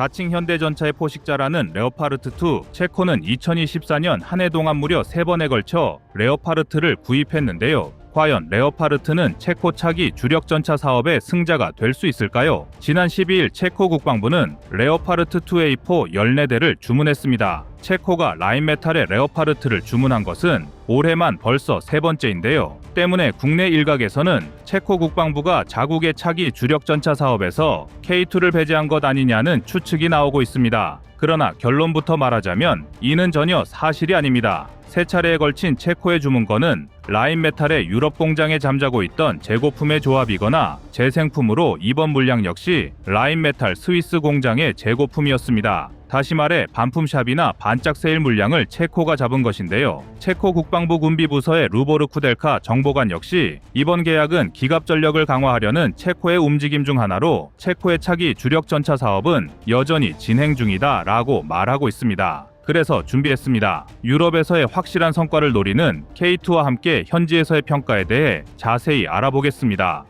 자칭 현대전차의 포식자라는 레오파르트2 체코는 2024년 한 해 동안 무려 3번에 걸쳐 레오파르트를 구입했는데요. 과연 레오파르트는 체코 차기 주력 전차 사업의 승자가 될 수 있을까요? 지난 12일 체코 국방부는 레오파르트 2A4 14대를 주문했습니다. 체코가 라인메탈의 레오파르트를 주문한 것은 올해만 벌써 세 번째인데요. 때문에 국내 일각에서는 체코 국방부가 자국의 차기 주력 전차 사업에서 K2를 배제한 것 아니냐는 추측이 나오고 있습니다. 그러나 결론부터 말하자면 이는 전혀 사실이 아닙니다. 세 차례에 걸친 체코의 주문건은 라인메탈의 유럽 공장에 잠자고 있던 재고품의 조합이거나 재생품으로 이번 물량 역시 라인메탈 스위스 공장의 재고품이었습니다. 다시 말해 반품샵이나 반짝 세일 물량을 체코가 잡은 것인데요. 체코 국방부 군비부서의 루보르 쿠델카 정보관 역시 이번 계약은 기갑 전력을 강화하려는 체코의 움직임 중 하나로 체코의 차기 주력 전차 사업은 여전히 진행 중이다 라고 말하고 있습니다. 그래서 준비했습니다. 유럽에서의 확실한 성과를 노리는 K2와 함께 현지에서의 평가에 대해 자세히 알아보겠습니다.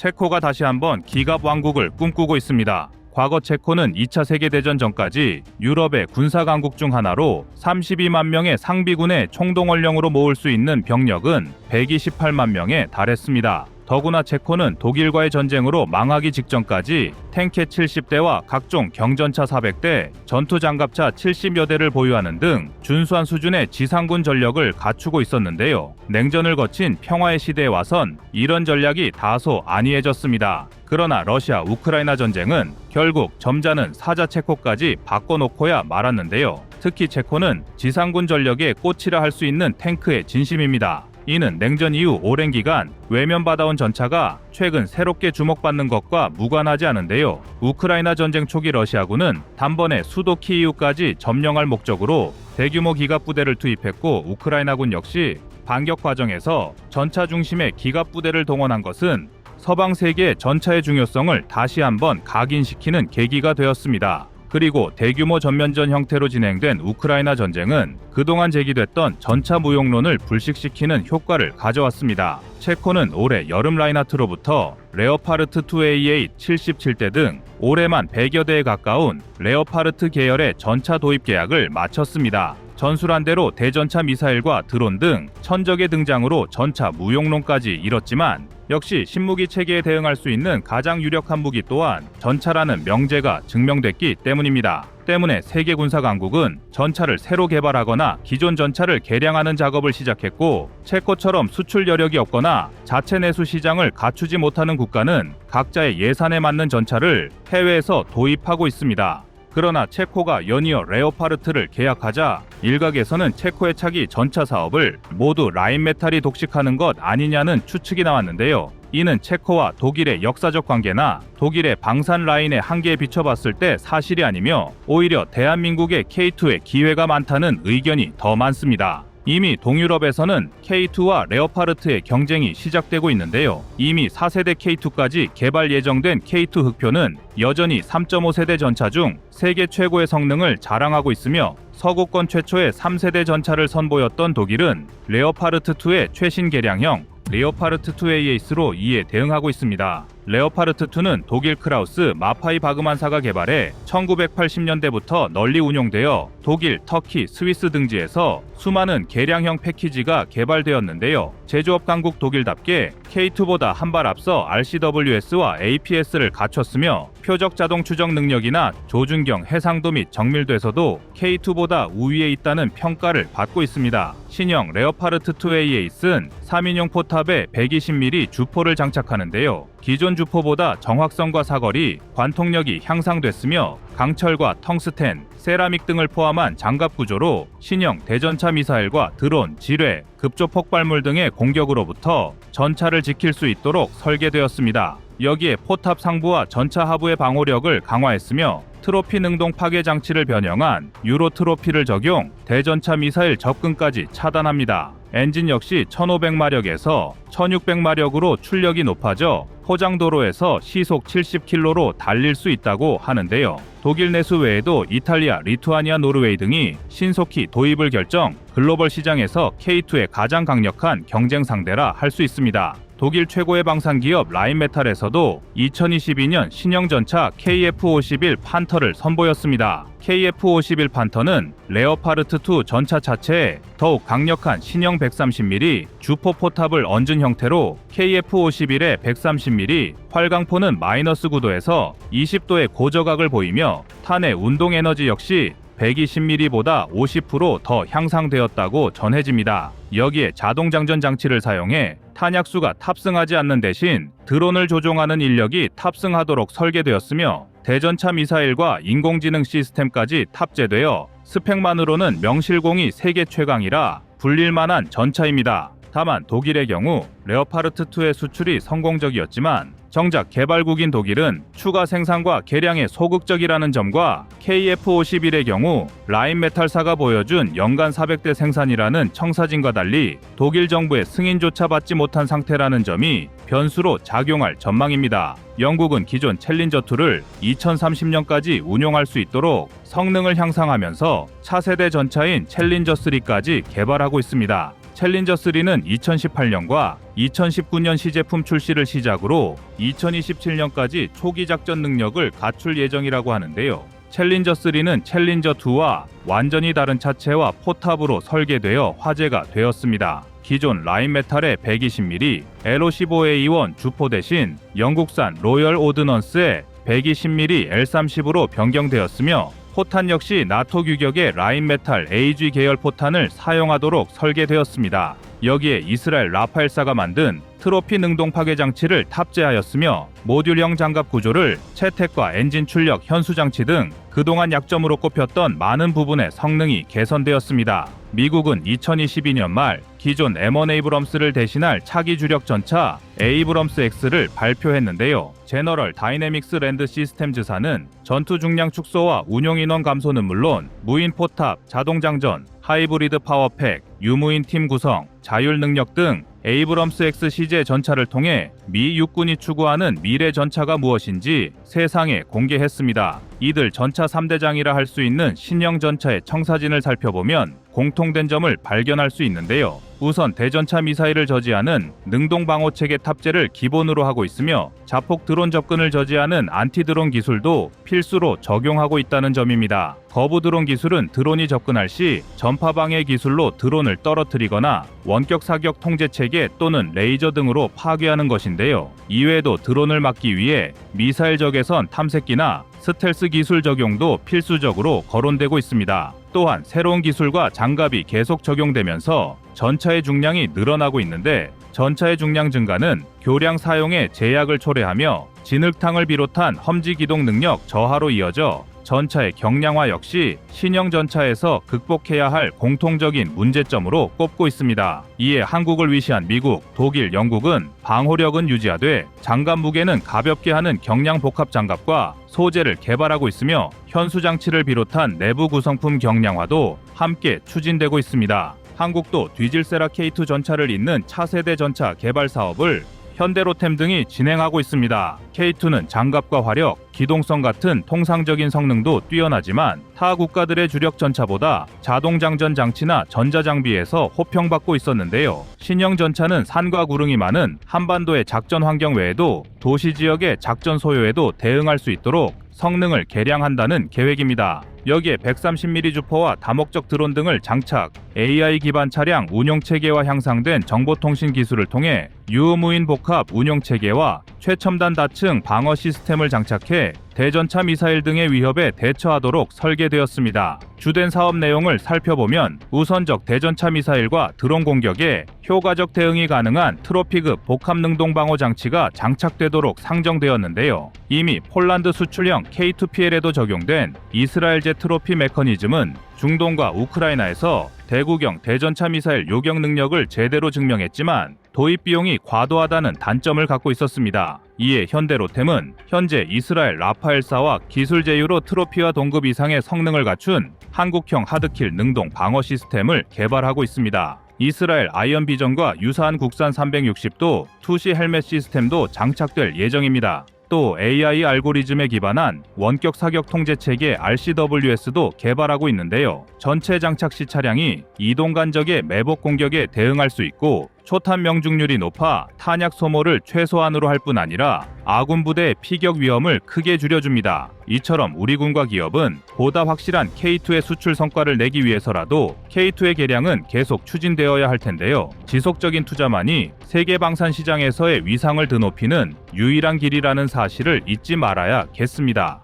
체코가 다시 한번 기갑 왕국을 꿈꾸고 있습니다. 과거 체코는 2차 세계대전 전까지 유럽의 군사 강국 중 하나로 32만 명의 상비군의 총동원령으로 모을 수 있는 병력은 128만 명에 달했습니다. 더구나 체코는 독일과의 전쟁으로 망하기 직전까지 탱크 70대와 각종 경전차 400대, 전투장갑차 70여 대를 보유하는 등 준수한 수준의 지상군 전력을 갖추고 있었는데요. 냉전을 거친 평화의 시대에 와선 이런 전략이 다소 안이해졌습니다. 그러나 러시아 우크라이나 전쟁은 결국 점자는 사자 체코까지 바꿔놓고야 말았는데요. 특히 체코는 지상군 전력의 꽃이라 할 수 있는 탱크의 진심입니다. 이는 냉전 이후 오랜 기간 외면받아온 전차가 최근 새롭게 주목받는 것과 무관하지 않은데요. 우크라이나 전쟁 초기 러시아군은 단번에 수도 키이우까지 점령할 목적으로 대규모 기갑 부대를 투입했고 우크라이나군 역시 반격 과정에서 전차 중심의 기갑 부대를 동원한 것은 서방 세계의 전차의 중요성을 다시 한번 각인시키는 계기가 되었습니다. 그리고 대규모 전면전 형태로 진행된 우크라이나 전쟁은 그동안 제기됐던 전차 무용론을 불식시키는 효과를 가져왔습니다. 체코는 올해 여름 라인하트로부터 레오파르트 2AA 77대 등 올해만 100여 대에 가까운 레오파르트 계열의 전차 도입 계약을 마쳤습니다. 전술한 대로 대전차 미사일과 드론 등 천적의 등장으로 전차 무용론까지 이뤘지만 역시 신무기 체계에 대응할 수 있는 가장 유력한 무기 또한 전차라는 명제가 증명됐기 때문입니다. 때문에 세계 군사 강국은 전차를 새로 개발하거나 기존 전차를 개량하는 작업을 시작했고 체코처럼 수출 여력이 없거나 자체 내수 시장을 갖추지 못하는 국가는 각자의 예산에 맞는 전차를 해외에서 도입하고 있습니다. 그러나 체코가 연이어 레오파르트를 계약하자 일각에서는 체코의 차기 전차 사업을 모두 라인메탈이 독식하는 것 아니냐는 추측이 나왔는데요. 이는 체코와 독일의 역사적 관계나 독일의 방산 라인의 한계에 비춰봤을 때 사실이 아니며 오히려 대한민국의 K2에 기회가 많다는 의견이 더 많습니다. 이미 동유럽에서는 K2와 레오파르트의 경쟁이 시작되고 있는데요. 이미 4세대 K2까지 개발 예정된 K2 흑표는 여전히 3.5세대 전차 중 세계 최고의 성능을 자랑하고 있으며 서구권 최초의 3세대 전차를 선보였던 독일은 레오파르트2의 최신 개량형 레오파르트 2AS로 이에 대응하고 있습니다. 레오파르트 2는 독일 크라우스 마파이 바그만사가 개발해 1980년대부터 널리 운용되어 독일, 터키, 스위스 등지에서 수많은 개량형 패키지가 개발되었는데요. 제조업 강국 독일답게 K2보다 한 발 앞서 RCWS와 APS를 갖췄으며 표적 자동 추적 능력이나 조준경, 해상도 및 정밀도에서도 K2보다 우위에 있다는 평가를 받고 있습니다. 신형 레오파르트 2AS는 3인용 포탑에 120mm 주포를 장착하는데요. 기존 주포보다 정확성과 사거리, 관통력이 향상됐으며 강철과 텅스텐, 세라믹 등을 포함한 장갑 구조로 신형 대전차 미사일과 드론, 지뢰, 급조 폭발물 등의 공격으로부터 전차를 지킬 수 있도록 설계되었습니다. 여기에 포탑 상부와 전차 하부의 방호력을 강화했으며 트로피 능동 파괴 장치를 변형한 유로 트로피를 적용 대전차 미사일 접근까지 차단합니다. 엔진 역시 1500마력에서 1600마력으로 출력이 높아져 포장도로에서 시속 70km로 달릴 수 있다고 하는데요. 독일 내수 외에도 이탈리아, 리투아니아, 노르웨이 등이 신속히 도입을 결정 글로벌 시장에서 K2의 가장 강력한 경쟁 상대라 할 수 있습니다. 독일 최고의 방산 기업 라인메탈에서도 2022년 신형 전차 KF-51 판터를 선보였습니다. KF-51 판터는 레오파르트 2 전차 차체에 더욱 강력한 신형 130mm 주포 포탑을 얹은 형태로 KF-51의 130mm 활강포는 마이너스 9도에서 20도의 고저각을 보이며 탄의 운동 에너지 역시 120mm보다 50%더 향상되었다고 전해집니다. 여기에 자동 장전 장치를 사용해 탄약수가 탑승하지 않는 대신 드론을 조종하는 인력이 탑승하도록 설계되었으며 대전차 미사일과 인공지능 시스템까지 탑재되어 스펙만으로는 명실공히 세계 최강이라 불릴만한 전차입니다. 다만 독일의 경우 레오파르트 2의 수출이 성공적이었지만 정작 개발국인 독일은 추가 생산과 개량에 소극적이라는 점과 KF-51의 경우 라인메탈사가 보여준 연간 400대 생산이라는 청사진과 달리 독일 정부의 승인조차 받지 못한 상태라는 점이 변수로 작용할 전망입니다. 영국은 기존 챌린저2를 2030년까지 운용할 수 있도록 성능을 향상하면서 차세대 전차인 챌린저3까지 개발하고 있습니다. 챌린저 3는 2018년과 2019년 시제품 출시를 시작으로 2027년까지 초기 작전 능력을 갖출 예정이라고 하는데요. 챌린저 3는 챌린저 2와 완전히 다른 차체와 포탑으로 설계되어 화제가 되었습니다. 기존 라인메탈의 120mm L55A1 주포 대신 영국산 로열 오드넌스의 120mm L30으로 변경되었으며 포탄 역시 나토 규격의 라인메탈 AG 계열 포탄을 사용하도록 설계되었습니다. 여기에 이스라엘 라파엘사가 만든 트로피 능동 파괴 장치를 탑재하였으며 모듈형 장갑 구조를 채택과 엔진 출력 현수 장치 등 그동안 약점으로 꼽혔던 많은 부분의 성능이 개선되었습니다. 미국은 2022년 말 기존 M1 에이브럼스를 대신할 차기 주력 전차 에이브럼스 X를 발표했는데요. 제너럴 다이내믹스 랜드 시스템즈사는 전투 중량 축소와 운용 인원 감소는 물론 무인 포탑, 자동 장전, 하이브리드 파워팩, 유무인 팀 구성, 자율 능력 등 에이브럼스 X 시제 전차를 통해 미 육군이 추구하는 미래 전차가 무엇인지 세상에 공개했습니다. 이들 전차 3대장이라 할 수 있는 신형 전차의 청사진을 살펴보면 공통된 점을 발견할 수 있는데요. 우선 대전차 미사일을 저지하는 능동 방어 체계 탑재를 기본으로 하고 있으며 자폭 드론 접근을 저지하는 안티 드론 기술도 필수로 적용하고 있다는 점입니다. 거부 드론 기술은 드론이 접근할 시 전파 방해 기술로 드론을 떨어뜨리거나 원격 사격 통제 체계 또는 레이저 등으로 파괴하는 것인데요. 이외에도 드론을 막기 위해 미사일 적외선 탐색기나 스텔스 기술 적용도 필수적으로 거론되고 있습니다. 또한 새로운 기술과 장갑이 계속 적용되면서 전차의 중량이 늘어나고 있는데 전차의 중량 증가는 교량 사용에 제약을 초래하며 진흙탕을 비롯한 험지 기동 능력 저하로 이어져 전차의 경량화 역시 신형 전차에서 극복해야 할 공통적인 문제점으로 꼽고 있습니다. 이에 한국을 위시한 미국, 독일, 영국은 방호력은 유지하되 장갑 무게는 가볍게 하는 경량 복합 장갑과 소재를 개발하고 있으며 현수 장치를 비롯한 내부 구성품 경량화도 함께 추진되고 있습니다. 한국도 뒤질세라 K2 전차를 잇는 차세대 전차 개발 사업을 현대로템 등이 진행하고 있습니다. K2는 장갑과 화력, 기동성 같은 통상적인 성능도 뛰어나지만 타 국가들의 주력 전차보다 자동 장전 장치나 전자 장비에서 호평받고 있었는데요. 신형 전차는 산과 구릉이 많은 한반도의 작전 환경 외에도 도시 지역의 작전 소요에도 대응할 수 있도록 성능을 개량한다는 계획입니다. 여기에 130mm 주포와 다목적 드론 등을 장착, AI 기반 차량 운용 체계와 향상된 정보통신 기술을 통해 유무인 복합 운용 체계와 최첨단 다층 방어 시스템을 장착해 대전차 미사일 등의 위협에 대처하도록 설계되었습니다. 주된 사업 내용을 살펴보면 우선적 대전차 미사일과 드론 공격에 효과적 대응이 가능한 트로피급 복합 능동 방어 장치가 장착되도록 상정되었는데요. 이미 폴란드 수출형 K2PL에도 적용된 이스라엘제 트로피 메커니즘은 중동과 우크라이나에서 대구경 대전차 미사일 요격 능력을 제대로 증명했지만 도입 비용이 과도하다는 단점을 갖고 있었습니다. 이에 현대로템은 현재 이스라엘 라파엘사와 기술 제휴로 트로피와 동급 이상의 성능을 갖춘 한국형 하드킬 능동 방어 시스템을 개발하고 있습니다. 이스라엘 아이언 비전과 유사한 국산 360도 투시 헬멧 시스템도 장착될 예정입니다. 또 AI 알고리즘에 기반한 원격 사격 통제 체계 RCWS도 개발하고 있는데요. 전체 장착 시 차량이 이동 간적의 매복 공격에 대응할 수 있고 초탄 명중률이 높아 탄약 소모를 최소한으로 할 뿐 아니라 아군 부대의 피격 위험을 크게 줄여줍니다. 이처럼 우리 군과 기업은 보다 확실한 K2의 수출 성과를 내기 위해서라도 K2의 개량은 계속 추진되어야 할 텐데요. 지속적인 투자만이 세계 방산 시장에서의 위상을 드높이는 유일한 길이라는 사실을 잊지 말아야겠습니다.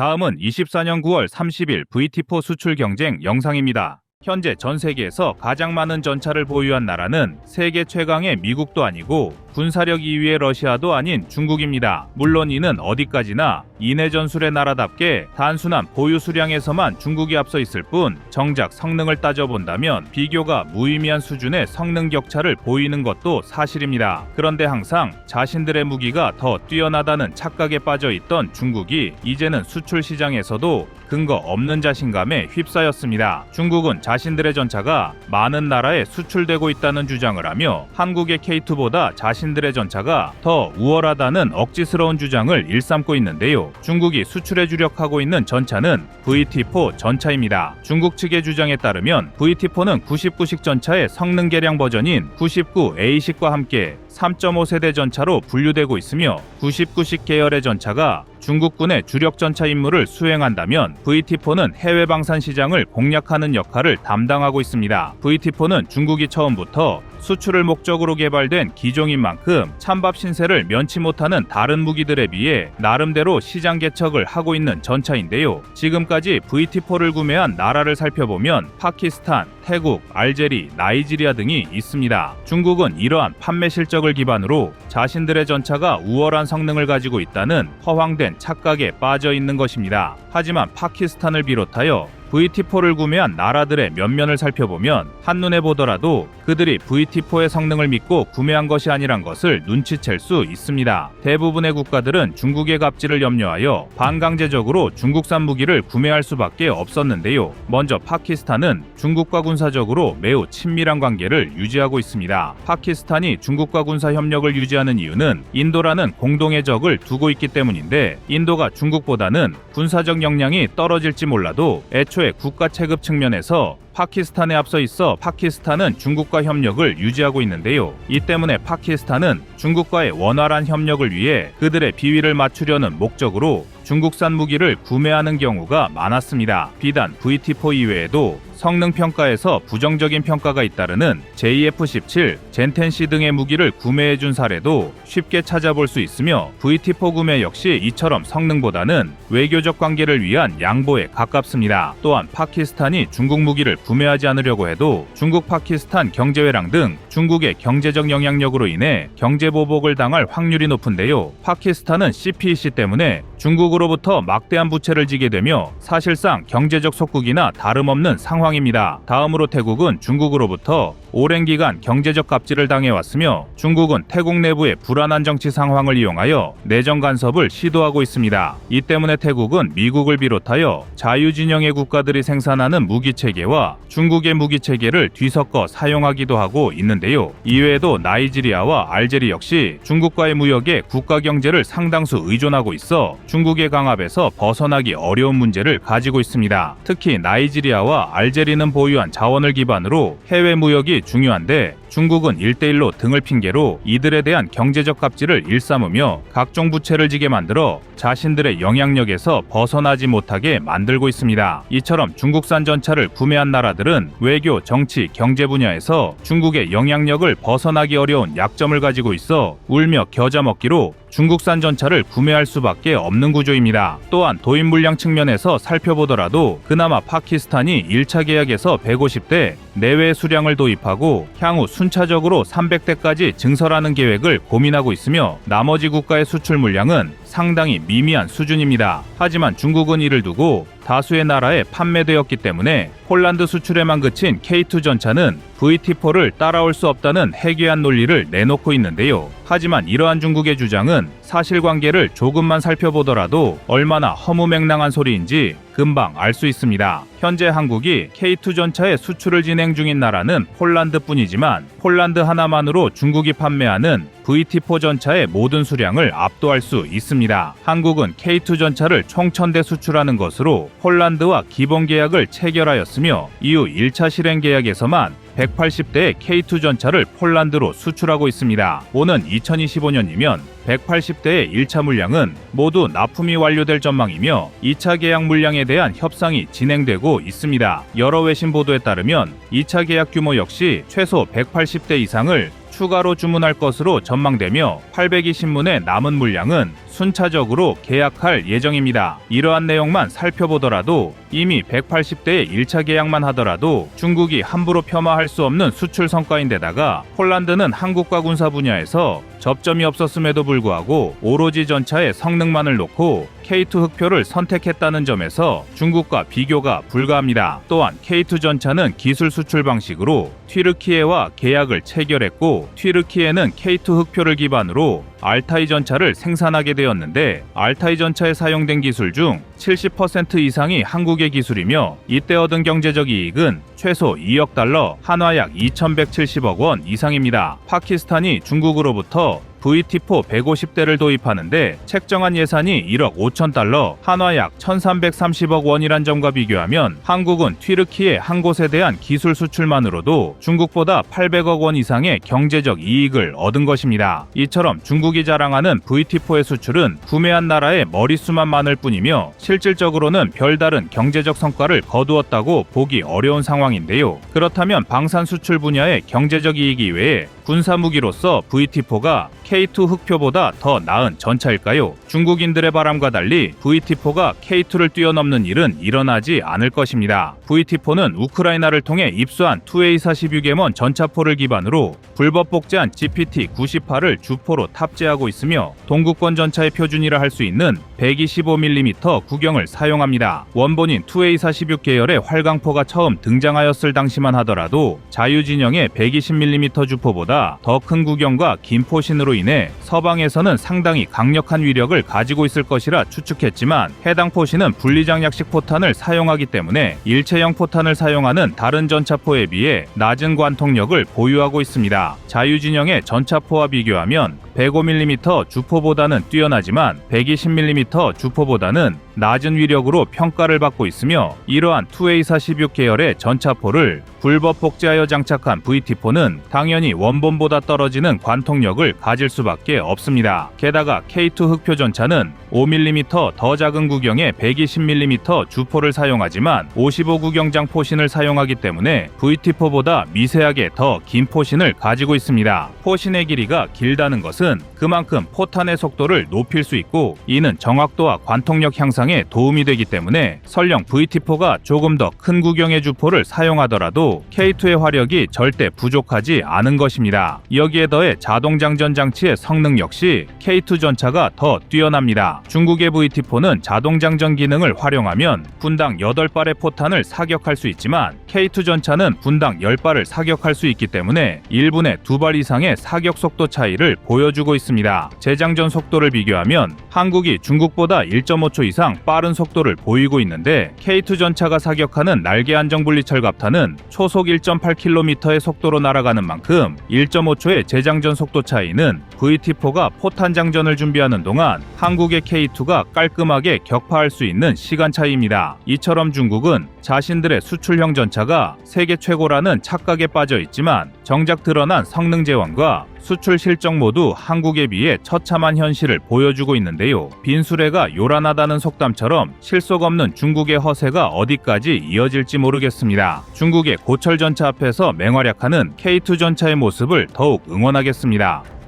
다음은 24년 9월 30일 VT4 수출 경쟁 영상입니다. 현재 전 세계에서 가장 많은 전차를 보유한 나라는 세계 최강의 미국도 아니고 군사력 2위의 러시아도 아닌 중국입니다. 물론 이는 어디까지나 인해 전술의 나라답게 단순한 보유 수량에서만 중국이 앞서 있을 뿐 정작 성능을 따져본다면 비교가 무의미한 수준의 성능 격차를 보이는 것도 사실입니다. 그런데 항상 자신들의 무기가 더 뛰어나다는 착각에 빠져 있던 중국이 이제는 수출 시장에서도 근거 없는 자신감에 휩싸였습니다. 중국은 자신들의 전차가 많은 나라에 수출되고 있다는 주장을 하며 한국의 K2보다 자신 들의 전차가 더 우월하다는 억지스러운 주장을 일삼고 있는데요. 중국이 수출에 주력하고 있는 전차는 VT4 전차입니다. 중국 측의 주장에 따르면 VT4는 99식 전차의 성능 개량 버전인 99A식과 함께 3.5세대 전차로 분류되고 있으며 99식 계열의 전차가 중국군의 주력 전차 임무를 수행한다면 VT4는 해외 방산 시장을 공략하는 역할을 담당하고 있습니다. VT4는 중국이 처음부터 수출을 목적으로 개발된 기종인 만큼 찬밥 신세를 면치 못하는 다른 무기들에 비해 나름대로 시장 개척을 하고 있는 전차인데요. 지금까지 VT4를 구매한 나라를 살펴보면 파키스탄, 태국, 알제리, 나이지리아 등이 있습니다. 중국은 이러한 판매 실적을 기반으로 자신들의 전차가 우월한 성능을 가지고 있다는 허황된 착각에 빠져 있는 것입니다. 하지만 파키스탄을 비롯하여 VT4를 구매한 나라들의 면면을 살펴보면 한눈에 보더라도 그들이 VT4의 성능을 믿고 구매한 것이 아니란 것을 눈치챌 수 있습니다. 대부분의 국가들은 중국의 갑질을 염려하여 반강제적으로 중국산 무기를 구매할 수밖에 없었는데요. 먼저 파키스탄은 중국과 군사 적으로 매우 친밀한 관계를 유지하고 있습니다. 파키스탄이 중국과 군사 협력을 유지하는 이유는 인도라는 공동의 적을 두고 있기 때문인데 인도가 중국보다는 군사적 역량이 떨어질지 몰라도 애초에 국가 체급 측면에서 파키스탄에 앞서 있어 파키스탄은 중국과 협력을 유지하고 있는데요. 이 때문에 파키스탄은 중국과의 원활한 협력을 위해 그들의 비위를 맞추려는 목적으로 중국산 무기를 구매하는 경우가 많았습니다. 비단 VT4 이외에도 성능 평가에서 부정적인 평가가 잇따르는 JF-17, 젠텐시 등의 무기를 구매해 준 사례도 쉽게 찾아볼 수 있으며 VT4 구매 역시 이처럼 성능보다는 외교적 관계를 위한 양보에 가깝습니다. 또한 파키스탄이 중국 무기를 구매하지 않으려고 해도 중국 파키스탄 경제회랑 등 중국의 경제적 영향력으로 인해 경제 보복을 당할 확률이 높은데요. 파키스탄은 CPEC 때문에 중국으로부터 막대한 부채를 지게 되며 사실상 경제적 속국이나 다름없는 상황 입니다. 다음으로 태국은 중국으로부터 오랜 기간 경제적 갑질을 당해왔으며 중국은 태국 내부의 불안한 정치 상황을 이용하여 내정 간섭을 시도하고 있습니다. 이 때문에 태국은 미국을 비롯하여 자유진영의 국가들이 생산하는 무기 체계와 중국의 무기 체계를 뒤섞어 사용하기도 하고 있는데요. 이외에도 나이지리아와 알제리 역시 중국과의 무역에 국가 경제를 상당수 의존하고 있어 중국의 강압에서 벗어나기 어려운 문제를 가지고 있습니다. 특히 나이지리아와 알제리 는 보유한 자원을 기반으로 해외 무역이 중요한데 중국은 1대1로 등을 핑계로 이들에 대한 경제적 갑질을 일삼으며 각종 부채를 지게 만들어 자신들의 영향력에서 벗어나지 못하게 만들고 있습니다. 이처럼 중국산 전차를 구매한 나라들은 외교, 정치, 경제 분야에서 중국의 영향력을 벗어나기 어려운 약점을 가지고 있어 울며 겨자 먹기로 중국산 전차를 구매할 수밖에 없는 구조입니다. 또한 도입 물량 측면에서 살펴보더라도 그나마 파키스탄이 1차 계약에서 150대 내외 수량을 도입하고 향후 순차적으로 300대까지 증설하는 계획을 고민하고 있으며 나머지 국가의 수출 물량은 상당히 미미한 수준입니다. 하지만 중국은 이를 두고 다수의 나라에 판매되었기 때문에 폴란드 수출에만 그친 K2 전차는 VT4를 따라올 수 없다는 해괴한 논리를 내놓고 있는데요. 하지만 이러한 중국의 주장은 사실관계를 조금만 살펴보더라도 얼마나 허무맹랑한 소리인지 금방 알 수 있습니다. 현재 한국이 K2 전차의 수출을 진행 중인 나라는 폴란드뿐이지만 폴란드 하나만으로 중국이 판매하는 VT4 전차의 모든 수량을 압도할 수 있습니다. 한국은 K2 전차를 총 1000대 수출하는 것으로 폴란드와 기본 계약을 체결하였으며 이후 1차 실행 계약에서만 180대의 K2 전차를 폴란드로 수출하고 있습니다. 오는 2025년이면 180대의 1차 물량은 모두 납품이 완료될 전망이며 2차 계약 물량에 대한 협상이 진행되고 있습니다. 여러 외신 보도에 따르면 2차 계약 규모 역시 최소 180대 이상을 추가로 주문할 것으로 전망되며 820문의 남은 물량은 순차적으로 계약할 예정입니다. 이러한 내용만 살펴보더라도 이미 180대의 1차 계약만 하더라도 중국이 함부로 폄하할 수 없는 수출 성과인데다가 폴란드는 한국과 군사 분야에서 접점이 없었음에도 불구하고 오로지 전차의 성능만을 놓고 K2 흑표를 선택했다는 점에서 중국과 비교가 불가합니다. 또한 K2 전차는 기술 수출 방식으로 튀르키예와 계약을 체결했고 튀르키예는 K2 흑표를 기반으로 알타이 전차를 생산하게 되었는데 알타이 전차에 사용된 기술 중 70% 이상이 한국의 기술이며 이때 얻은 경제적 이익은 최소 2억 달러, 한화 약 2,170억 원 이상입니다. 파키스탄이 중국으로부터 VT4 150대를 도입하는데 책정한 예산이 1억 5천 달러, 한화 약 1,330억 원이란 점과 비교하면 한국은 튀르키예 한 곳에 대한 기술 수출만으로도 중국보다 800억 원 이상의 경제적 이익을 얻은 것입니다. 이처럼 중국이 자랑하는 VT4의 수출은 구매한 나라의 머릿수만 많을 뿐이며 실질적으로는 별다른 경제적 성과를 거두었다고 보기 어려운 상황인데요. 그렇다면 방산 수출 분야의 경제적 이익 이외에 군사 무기로서 VT4가 K2 흑표보다 더 나은 전차일까요? 중국인들의 바람과 달리 VT4가 K2를 뛰어넘는 일은 일어나지 않을 것입니다. VT4는 우크라이나를 통해 입수한 2A46M 전차포를 기반으로 불법 복제한 GPT-98을 주포로 탑재하고 있으며 동구권 전차의 표준이라 할 수 있는 125mm 구경을 사용합니다. 원본인 2A46 계열의 활강포가 처음 등장하였을 당시만 하더라도 자유진영의 120mm 주포보다 더 큰 구경과 긴 포신으로 인해 서방에서는 상당히 강력한 위력을 가지고 있을 것이라 추측했지만 해당 포신은 분리장약식 포탄을 사용하기 때문에 일체형 포탄을 사용하는 다른 전차포에 비해 낮은 관통력을 보유하고 있습니다. 자유진영의 전차포와 비교하면 105mm 주포보다는 뛰어나지만 120mm 주포보다는 낮은 위력으로 평가를 받고 있으며 이러한 2A46 계열의 전차포를 불법 복제하여 장착한 VT4는 당연히 원본 보다 떨어지는 관통력을 가질 수밖에 없습니다. 게다가 K2 흑표 전차는 5mm 더 작은 구경의 120mm 주포를 사용하지만 55 구경장 포신을 사용하기 때문에 VT4보다 미세하게 더 긴 포신을 가지고 있습니다. 포신의 길이가 길다는 것은 그만큼 포탄의 속도를 높일 수 있고 이는 정확도와 관통력 향상에 도움이 되기 때문에 설령 VT4가 조금 더 큰 구경의 주포를 사용하더라도 K2의 화력이 절대 부족하지 않은 것입니다. 여기에 더해 자동 장전 장치의 성능 역시 K2 전차가 더 뛰어납니다. 중국의 VT4는 자동 장전 기능을 활용하면 분당 8발의 포탄을 사격할 수 있지만 K2 전차는 분당 10발을 사격할 수 있기 때문에 1분에 2발 이상의 사격 속도 차이를 보여주고 있습니다. 재장전 속도를 비교하면 한국이 중국보다 1.5초 이상 빠른 속도를 보이고 있는데 K2 전차가 사격하는 날개 안정 분리철 갑탄은 초속 1.8km의 속도로 날아가는 만큼 1.5초의 재장전 속도 차이는 VT4가 포탄 장전을 준비하는 동안 한국의 K2가 깔끔하게 격파할 수 있는 시간 차이입니다. 이처럼 중국은 자신들의 수출형 전차가 세계 최고라는 착각에 빠져 있지만 정작 드러난 성능 제원과 수출 실적 모두 한국에 비해 처참한 현실을 보여주고 있는데요. 빈수레가 요란하다는 속담처럼 실속 없는 중국의 허세가 어디까지 이어질지 모르겠습니다. 중국의 고철 전차 앞에서 맹활약하는 K2 전차의 모습을 더욱 응원하겠습니다.